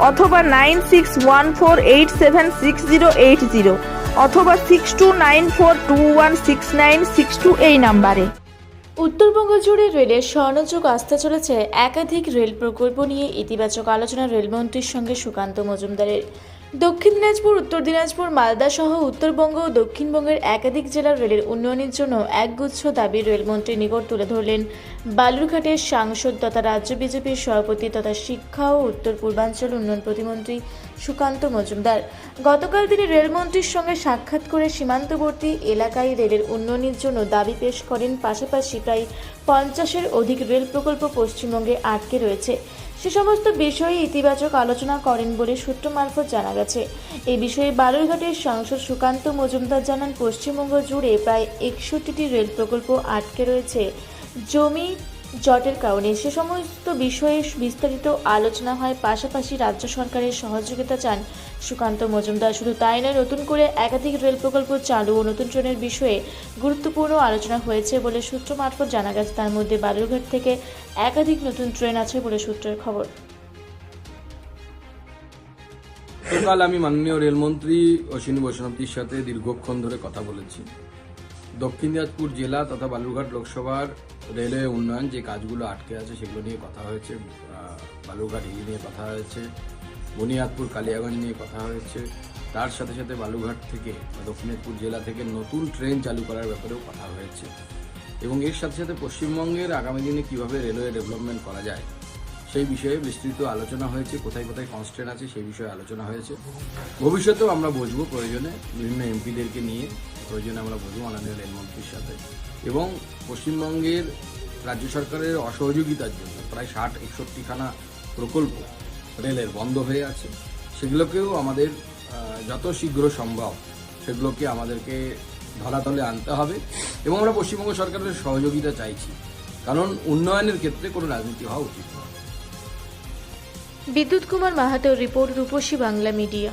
অথবা nine six one four eight seven six zero eight zero অথবা six two nine four two one six nine six two এই নাম্বারে। উত্তরবঙ্গ জুড়ে রেলের স্বর্ণযোগ আসতে চলেছে একাধিক রেল প্রকল্প নিয়ে ইতিবাচক আলোচনা রেলমন্ত্রীর সঙ্গে সুকান্ত মজুমদারের। দক্ষিণ দিনাজপুর, উত্তর দিনাজপুর, মালদা সহ উত্তরবঙ্গ ও দক্ষিণবঙ্গের একাধিক জেলার রেলের উন্নয়নের জন্য একগুচ্ছ দাবি রেলমন্ত্রীর নিকট তুলে ধরলেন। বালুরঘাটের সাংসদ তথা রাজ্য বিজেপির সভাপতি তথা শিক্ষা ও উত্তর পূর্বাঞ্চল উন্নয়ন প্রতিমন্ত্রী সুকান্ত মজুমদার। গতকাল তিনি রেলমন্ত্রীর সঙ্গে সাক্ষাৎ করে সীমান্তবর্তী এলাকায় রেলের উন্নয়নের জন্য দাবি পেশ করেন। পাশাপাশি প্রায় পঞ্চাশের অধিক রেল প্রকল্প পশ্চিমবঙ্গে আটকে রয়েছে। সে সমস্ত বিষয়ে ইতিবাচক আলোচনা করেন বলে সূত্র মারফত জানা গেছে। এ বিষয়ে বালুরঘাটের সাংসদ সুকান্ত মজুমদার জানান, পশ্চিমবঙ্গ জুড়ে প্রায় একষট্টিটি রেল প্রকল্প আটকে রয়েছে। জমি জটের কারণে। সে সমস্ত বিষয়ে বিস্তারিত আলোচনা হয়। পাশাপাশি রাজ্য সরকারের সহযোগিতা চান সুকান্ত মজুমদার। শুধু তাই নয়, নতুন করে একাধিক রেল প্রকল্প চালু ও নতুন ট্রেনের বিষয়ে গুরুত্বপূর্ণ আলোচনা হয়েছে বলে সূত্র মারফত জানা গেছে। তার মধ্যে বালুরঘাট থেকে একাধিক নতুন ট্রেন আছে বলে সূত্রের খবর। গতকাল আমি মাননীয় রেলমন্ত্রী অশ্বিনী বৈষ্ণবজির সাথে দীর্ঘক্ষণ ধরে কথা বলেছি। দক্ষিণ দিনাজপুর জেলা তথা বালুরঘাট লোকসভার রেলওয়ে উন্নয়ন যে কাজগুলো আটকে আছে সেগুলো নিয়ে কথা হয়েছে আহ, বালুরঘাট হিল নিয়ে কথা হয়েছে বুনিয়াদপুর কালিয়াগঞ্জ নিয়ে কথা হয়েছে। তার সাথে সাথে বালুঘাট থেকে বা দক্ষিণ দিনাজপুর জেলা থেকে নতুন ট্রেন চালু করার ব্যাপারেও কথা হয়েছে। এবং এর সাথে সাথে পশ্চিমবঙ্গের আগামী দিনে কীভাবে রেলওয়ে ডেভেলপমেন্ট করা যায় সেই বিষয়ে বিস্তৃত আলোচনা হয়েছে কোথায় কোথায় কনস্ট্যান্ট আছে সেই বিষয়ে আলোচনা হয়েছে। ভবিষ্যতেও আমরা বসবো প্রয়োজনে বিভিন্ন এমপিদেরকে নিয়ে প্রয়োজনে আমরা বসবো মাননীয় রেলমন্ত্রীর সাথে। এবং পশ্চিমবঙ্গের রাজ্য সরকারের অসহযোগিতার জন্য প্রায় ষাট, একষট্টিখানা প্রকল্প রেলের বন্ধ হয়ে আছে। সেগুলোকেও আমাদের যত শীঘ্র সম্ভব সেগুলোকে আমাদেরকে ধরাতলে আনতে হবে। এবং আমরা পশ্চিমবঙ্গ সরকারের সহযোগিতা চাইছি। কারণ উন্নয়নের ক্ষেত্রে কোনো রাজনীতি হওয়া উচিত নয়। বিদ্যুৎ কুমার মাহাতোর রিপোর্ট রূপসী বাংলা মিডিয়া।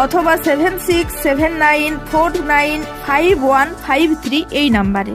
অথবা seven six seven nine four nine five one five three এই নাম্বারে।